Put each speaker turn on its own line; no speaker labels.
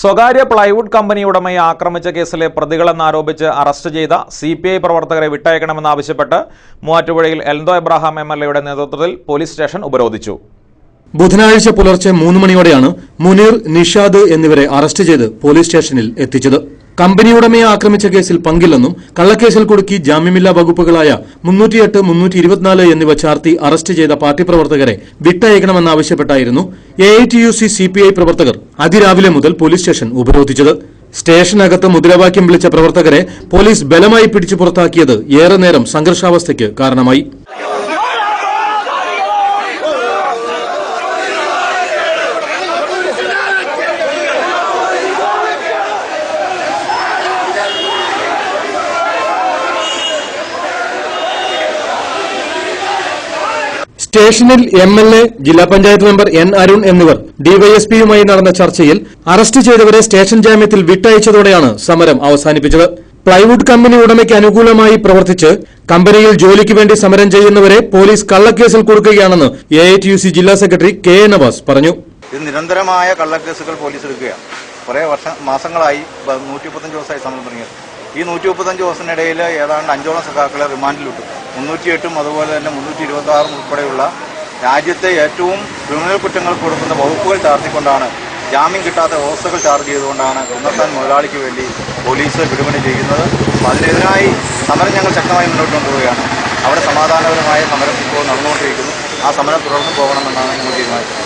സ്വകാര്യ plywood company ഉടമയെ ആക്രമിച്ച കേസിലെ പ്രതികളെന്നാരോപിച്ച് അറസ്റ്റ് ചെയ്ത സി പി ഐ പ്രവർത്തകരെ വിട്ടയക്കണമെന്നാവശ്യപ്പെട്ട് മൂവാറ്റുപുഴയിൽ എൽദോ എബ്രാഹാം എം എൽ എയുടെ നേതൃത്വത്തിൽ പോലീസ് സ്റ്റേഷൻ ഉപരോധിച്ചു.
ബുധനാഴ്ച പുലർച്ചെ മൂന്ന് മണിയോടെയാണ് മുനീർ നിഷാദ് എന്നിവരെ അറസ്റ്റ് ചെയ്ത് പോലീസ് സ്റ്റേഷനിൽ എത്തിച്ചത്. കമ്പനി ഉടമയെ ആക്രമിച്ച കേസിൽ പങ്കില്ലെന്നും കള്ളക്കേസിൽ കുടുക്കി ജാമ്യമില്ലാ വകുപ്പുകളായ മുന്നൂറ്റിയെട്ട് മുന്നൂറ്റി ഇരുപത്തിനാല് എന്നിവ ചാർത്തി അറസ്റ്റ് ചെയ്ത പാർട്ടി പ്രവർത്തകരെ വിട്ടയക്കണമെന്നാവശ്യപ്പെട്ടായിരുന്നു A I T U C C P I പ്രവർത്തകർ അതിരാവിലെ മുതൽ പോലീസ് സ്റ്റേഷൻ ഉപരോധിച്ചത്. സ്റ്റേഷനകത്ത് മുദ്രാവാക്യം വിളിച്ച പ്രവർത്തകരെ പോലീസ് ബലമായി പിടിച്ചു പുറത്താക്കിയത് ഏറെ നേരം സംഘർഷാവസ്ഥയ്ക്ക് കാരണമായി. സ്റ്റേഷനിൽ എം എൽ എ ജില്ലാ പഞ്ചായത്ത് മെമ്പർ എൻ അരുൺ എന്നിവർ ഡിവൈഎസ്പിയുമായി നടന്ന ചർച്ചയിൽ അറസ്റ്റ് ചെയ്തവരെ സ്റ്റേഷൻ ജാമ്യത്തിൽ വിട്ടയച്ചതോടെയാണ് സമരം അവസാനിപ്പിച്ചത്. പ്ലൈവുഡ് കമ്പനി ഉടമയ്ക്ക് അനുകൂലമായി പ്രവർത്തിച്ച് കമ്പനിയിൽ ജോലിക്ക് വേണ്ടി സമരം ചെയ്യുന്നവരെ പോലീസ് കള്ളക്കേസിൽ കൊടുക്കുകയാണെന്ന് A I T U C ജില്ലാ സെക്രട്ടറി കെ എ നവാസ് പറഞ്ഞു.
ഇത് നിരന്തരമായ കള്ളക്കേസുകൾ പോലീസ് എടുക്കുകയാണ്. കുറേ വർഷം മാസങ്ങളായി നൂറ്റി മുപ്പത്തഞ്ച് ദിവസമായി സമരം തുടങ്ങിയത് ഈ നൂറ്റി മുപ്പത്തഞ്ച് ദിവസത്തിനിടയിൽ ഏതാണ്ട് അഞ്ചോളം സഖാക്കളെ റിമാൻഡിലിട്ടു മുന്നൂറ്റിയെട്ടും അതുപോലെ തന്നെ മുന്നൂറ്റി ഇരുപത്തി ആറും ഉൾപ്പെടെയുള്ള രാജ്യത്തെ ഏറ്റവും ക്രിമിനൽ കുറ്റങ്ങൾ കൊടുക്കുന്ന വകുപ്പുകൾ ചാർത്തിക്കൊണ്ടാണ് ജാമ്യം കിട്ടാത്ത വ്യവസ്ഥകൾ ചാർജ് ചെയ്തുകൊണ്ടാണ് കുന്നത്താൻ മുതലാളിക്ക് വേണ്ടി പോലീസ് വിടുപണി ചെയ്യുന്നത്. അപ്പോൾ അതിനെതിരായി സമരം ഞങ്ങൾ ശക്തമായി മുന്നോട്ട് കൊണ്ടുപോവുകയാണ്. അവിടെ സമാധാനപരമായ സമരം ഇപ്പോൾ നടന്നുകൊണ്ടിരിക്കുന്നു. ആ സമരം തുടർന്ന് പോകണമെന്നാണ് ഞങ്ങൾ തീരുമാനിച്ചത്.